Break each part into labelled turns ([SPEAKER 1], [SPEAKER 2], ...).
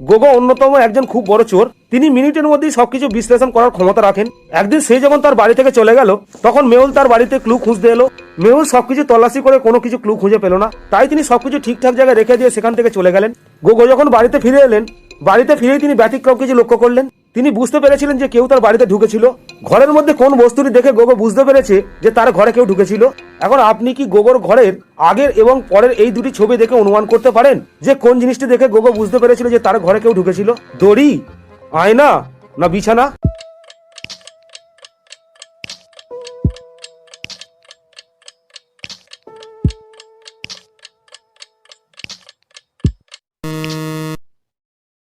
[SPEAKER 1] গোগো অন্যতম একজন খুব বড় চোর। তিনি মিনিটের মধ্যেই সবকিছু বিশ্লেষণ করার ক্ষমতা রাখেন। একদিন সে যখন তার বাড়ি থেকে চলে গেল, তখন মেহুল তার বাড়িতে ক্লু খুঁজতে এলো। মেহুল সবকিছু তল্লাশি করে কোনো কিছু ক্লু খুঁজে পেল না। তাই তিনি সবকিছু ঠিকঠাক জায়গায় রেখে দিয়ে সেখান থেকে চলে গেলেন। গোগো যখন বাড়িতে ফিরে এলেন, বাড়িতে ফিরেই তিনি ব্যতিক্রম কিছু লক্ষ্য করলেন। তিনি বুঝতে পেরেছিলেন যে কেউ তার বাড়িতে ঢুকেছিল। ঘরের মধ্যে কোন বস্তুটি দেখে গোগো বুঝতে পেরেছে যে তার ঘরে কেউ ঢুকেছিল? এখন আপনি কি গোগোর ঘরের আগের এবং পরের এই দুটি ছবি দেখে অনুমান করতে পারেন যে কোন জিনিসটি দেখে গোগো বুঝতে পেরেছিল যে তার ঘরে কেউ ঢুকেছিল? দড়ি? আয়না? না বিছানা?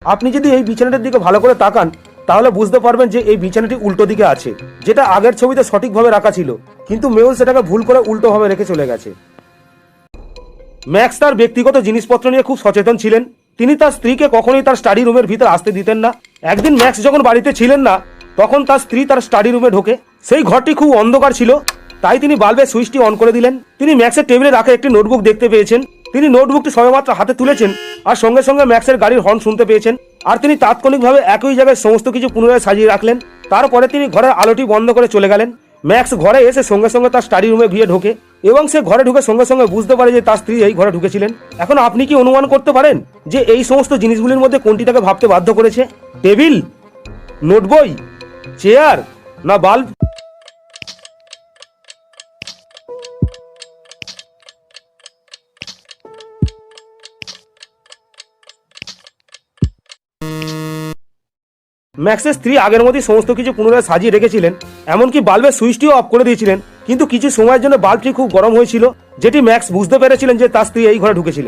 [SPEAKER 1] আপনি যদি এই বিছানাটার দিকে ভালো করে তাকান তাহলে বুঝতে পারবেন যে এই বিছানাটি উল্টো দিকে আছে, যেটা আগের ছবিতে সঠিকভাবে রাখা ছিল, কিন্তু মেহুল সেটাকে ভুল করে উল্টোভাবে রেখে চলে গেছে। ম্যাক্স তার ব্যক্তিগত জিনিসপত্র নিয়ে খুব সচেতন ছিলেন। তিনি তার স্ত্রীকে কখনোই তার স্টাডি রুমের ভিতর আসতে দিতেন না। একদিন ম্যাক্স যখন বাড়িতে ছিলেন না, তখন তার স্ত্রী তার স্টাডি রুমে ঢোকে। সেই ঘরটি খুব অন্ধকার ছিল, তাই তিনি বাল্বের সুইচটি অন করে দিলেন। তিনি ম্যাক্সের টেবিলে রাখা একটি নোটবুক দেখতে পেয়েছেন। তিনি নোটবুকটি সবেমাত্র হাতে তুলেছেন আর সঙ্গে সঙ্গে ম্যাক্সের গাড়ির হর্ন শুনতে পেয়েছেন। আর তিনি তাৎক্ষণিকভাবে একই জায়গায় সমস্ত কিছু পুনরায় সাজিয়ে রাখলেন। তারপরে তিনি ঘরের আলোটি বন্ধ করে চলে গেলেন। ম্যাক্স ঘরে এসে সঙ্গে সঙ্গে তার স্টাডি রুমে গিয়ে ঢোকে এবং সে ঘরে ঢুকে সঙ্গে সঙ্গে বুঝতে পারে যে তার স্ত্রী এই ঘরে ঢুকেছিলেন। এখন আপনি কি অনুমান করতে পারেন যে এই সমস্ত জিনিসগুলির মধ্যে কোনটি তাকে ভাবতে বাধ্য করেছে? টেবিল? নোটবই? চেয়ার? না বাল্ব? ম্যাক্সের স্ত্রী আগের মতোই সমস্ত কিছু পুনরায় সাজিয়ে রেখেছিলেন, এমনকি বাল্বের সুইচটিও অফ করে দিয়েছিলেন। কিন্তু কিছু সময়ের জন্য বাল্বটি খুব গরম হয়েছিল, যেটি ম্যাক্স বুঝতে পেরেছিলেন যে তার স্ত্রী এই ঘরে ঢুকেছিলেন।